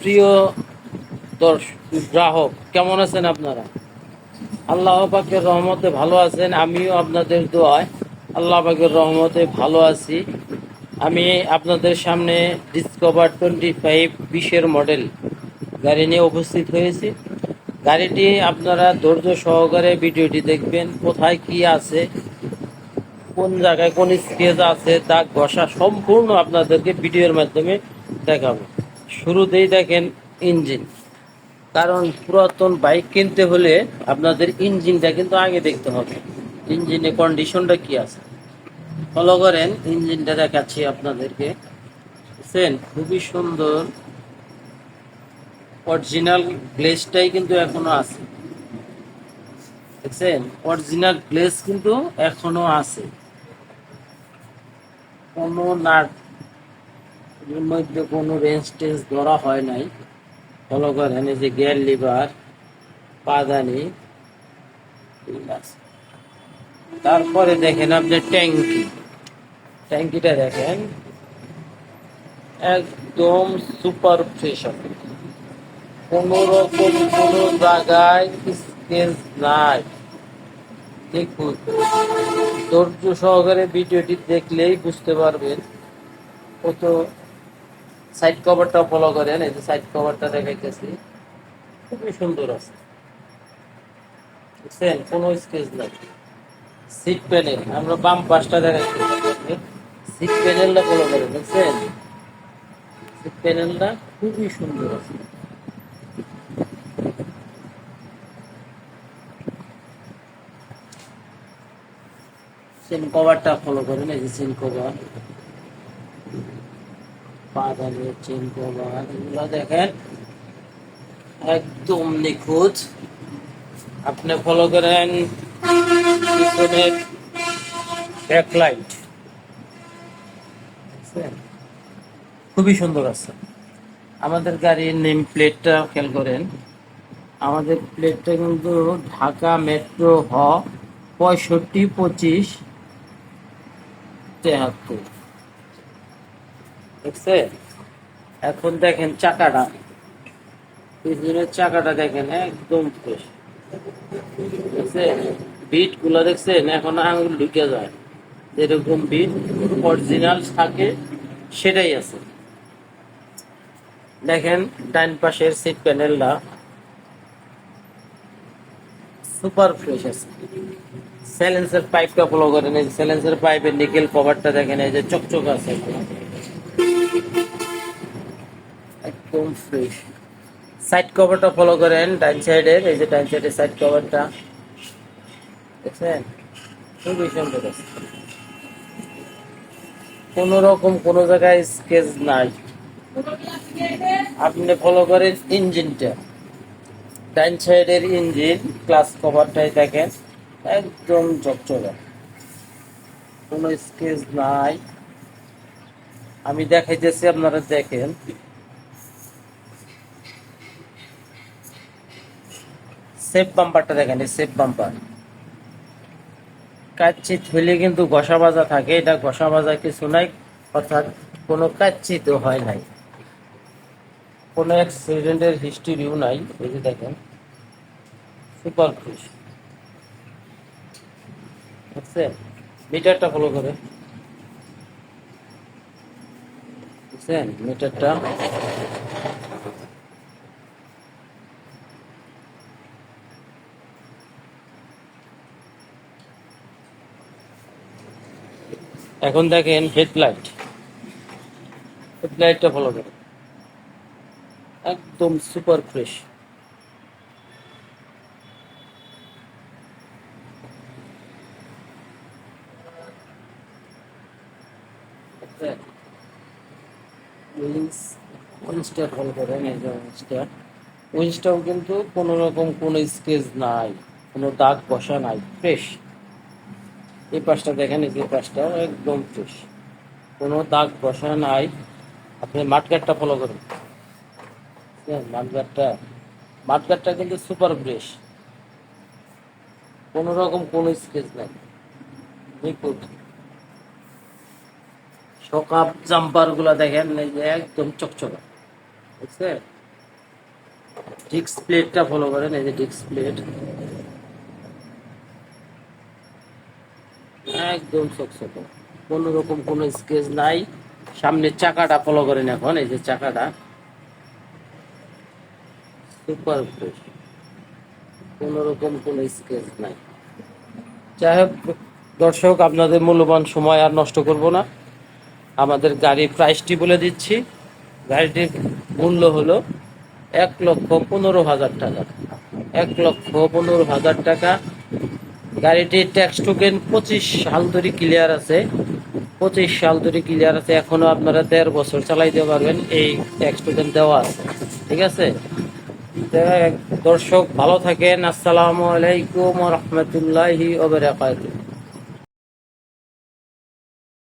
প্রিয় গ্রাহক, কেমন আছেন আপনারা? আল্লাহ পাকের রহমতে ভালো আছেন, আমিও আপনাদের দোয়ায়। আল্লাহ পাকের রহমতে ভালো আছি। আমি আপনাদের সামনে ডিসকভার টোয়েন্টি ফাইভ বিশের মডেল গাড়ি নিয়ে উপস্থিত হয়েছি। গাড়িটি আপনারা ধৈর্য সহকারে ভিডিওটি দেখবেন, কোথায় কি আছে, কোন জায়গায় কোন স্কেচ আছে, তা ঘষা সম্পূর্ণ আপনাদেরকে ভিডিওর মাধ্যমে দেখাবো। শুরুতেই দেখেন ইঞ্জিন। কারণ পুরাতন বাইক কিনতে হলে আপনাদের ইঞ্জিনটা কিন্তু আগে দেখতে হবে। ইঞ্জিনের কন্ডিশনটা কি আছে? ফলো করেন, ইঞ্জিনটা দেখাচ্ছি আপনাদেরকে। সেন খুবই সুন্দর। অরিজিনাল গ্লেসটাই কিন্তু এখনও আছে। দেখছেন অরিজিনাল গ্লেস কিন্তু এখনও আছে। কোনো নাট মধ্যে কোনো রেঞ্জ টেঞ্জ ধরা হয় নাই। ফলো করেন যে গিয়ার লিভার, পাদানি তারপরে দেখেন আপনি ট্যাঙ্কি। ট্যাঙ্কিটা দেখেন, একদম সুপার ফ্রেশ হবে কোনো রকম কোনো জায়গায় নাই। দেখুন ধৈর্য সহকারে ভিডিওটি দেখলেই বুঝতে পারবেন। কত সাইড কভারটা ফলো করেন, এই যে সাইড কভারটা দেখাইতেছি। খুবই সুন্দর আছে। বুঝছেন? কোনো স্কেচ নাই। সিট প্যানেল আমরা বাম পাশটা দেখাইতেছি সিট প্যানেলটা ফলো করেন দেখছেন সিট প্যানেলটা খুবই সুন্দর আছে। চেন কভারটা ফলো করেন, এই যে চেন কভার পাদানের চেন কভার এগুলো দেখেন, একদম নিখুঁত। আপনি ফলো করেন পিছনের ব্যাকলাইট খুবই সুন্দর আছে। আমাদের গাড়ির নেম প্লেটটা খেয়াল করেন। আমাদের প্লেটটা কিন্তু ঢাকা মেট্রো হ পঁয়ষট্টি পঁচিশ তেহাত্তর। দেখছে? এখন দেখেন চাকাটা। পিছনের চাকাটা দেখেন একদম ফ্রেশ দেখছে? বিটগুলো দেখছেন? এখন আঙুল ঢুকে যায়। যেরকম বিট অরিজিনাল থাকে, সেটাই আছে। দেখেন ডাইন পাশের সিট প্যানেলটা সুপার ফ্রেশ আছে। স্যালেন্সের পাইপটা ফলো করেন। এই স্যালেন্সের পাইপের নিকেল কভারটা দেখেন, এই যে চকচক আছে। একদম ফ্রেশ সাইড কভারটা ফলো করেন ডাইন সাইডের এই যে ডাইন সাইডের সাইড কভারটা দেখছেন? খুবই সুন্দর আছে। কোন রকম কোন জায়গায় স্কেচ নাই। আপনি ফলো করেন ইঞ্জিনটা ডাইন সাইডের ইঞ্জিন ক্লাস কভারটাই দেখেন, একদম চকচকা। কোনো স্কেচ নাই। আমি দেখাইতেছি, আপনারা দেখেন। সেফ বাম্পারটা দেখেন, এই সেফ বাম্পার কাচ্চিত হইলে কিন্তু ঘষা বাজা থাকে, এটা ঘষা বাজা কিছু নাই, অর্থাৎ কোনো কাচ্চিত হয় নাই। কোনো অ্যাক্সিডেন্টের হিস্ট্রিও নাই, এই যে দেখেন সুপার ফ্রেশ বুঝছেন? মিটারটা ফলো করে। বুঝছেন মিটারটা। এখন দেখেন হেডলাইট হেডলাইটটা ফলো করে। একদম সুপার ফ্রেশ। উইংস উইংসটা ফলো করেন এই যে উইংসটা উইংসটাও কিন্তু কোনো রকম কোনো স্কেচ নাই, কোনো দাগ বসা নাই ফ্রেশ এই পাশটা দেখেন, এই যে পাশটাও একদম ফ্রেশ কোনো দাগ বসা নাই। আপনি মাঠগাটটা ফলো করুন। মাঠগাটটা মাঠগাটটা কিন্তু সুপার ফ্রেশ কোনো রকম কোনো স্কেচ নাই। নিখুঁত। সকাপ জাম্পারগুলা দেখেন, এই যে একদম চকচকা। বুঝছে ডিক্স প্লেটটা ফলো করেন, এই যে ডিক্স প্লেট। একদম চকচকে। কোনো রকম কোনো স্কেচ নাই। সামনের চাকাটা ফলো করেন এখন, এই যে চাকাটা। সুপার ফ্রেশ কোনো রকম কোনো স্কেচ নাই। যাই হোক, দর্শক, আপনাদের মূল্যবান সময় আর নষ্ট করব না। আমাদের গাড়ির প্রাইসটি বলে দিচ্ছি। গাড়িটির মূল্য হলো এক লক্ষ পনেরো হাজার টাকা। এক লক্ষ পনেরো হাজার টাকা। গাড়িটির ট্যাক্স টোকেন পঁচিশ সাল ধরে ক্লিয়ার আছে। পঁচিশ সাল ধরে ক্লিয়ার আছে। এখনও আপনারা দেড় বছর চালাইতে পারবেন, এই ট্যাক্স টোকেন দেওয়া আছে। ঠিক আছে? দর্শক, ভালো থাকেন। আসসালামু আলাইকুম রহমতুল্লাহি ওবরাকাতুহ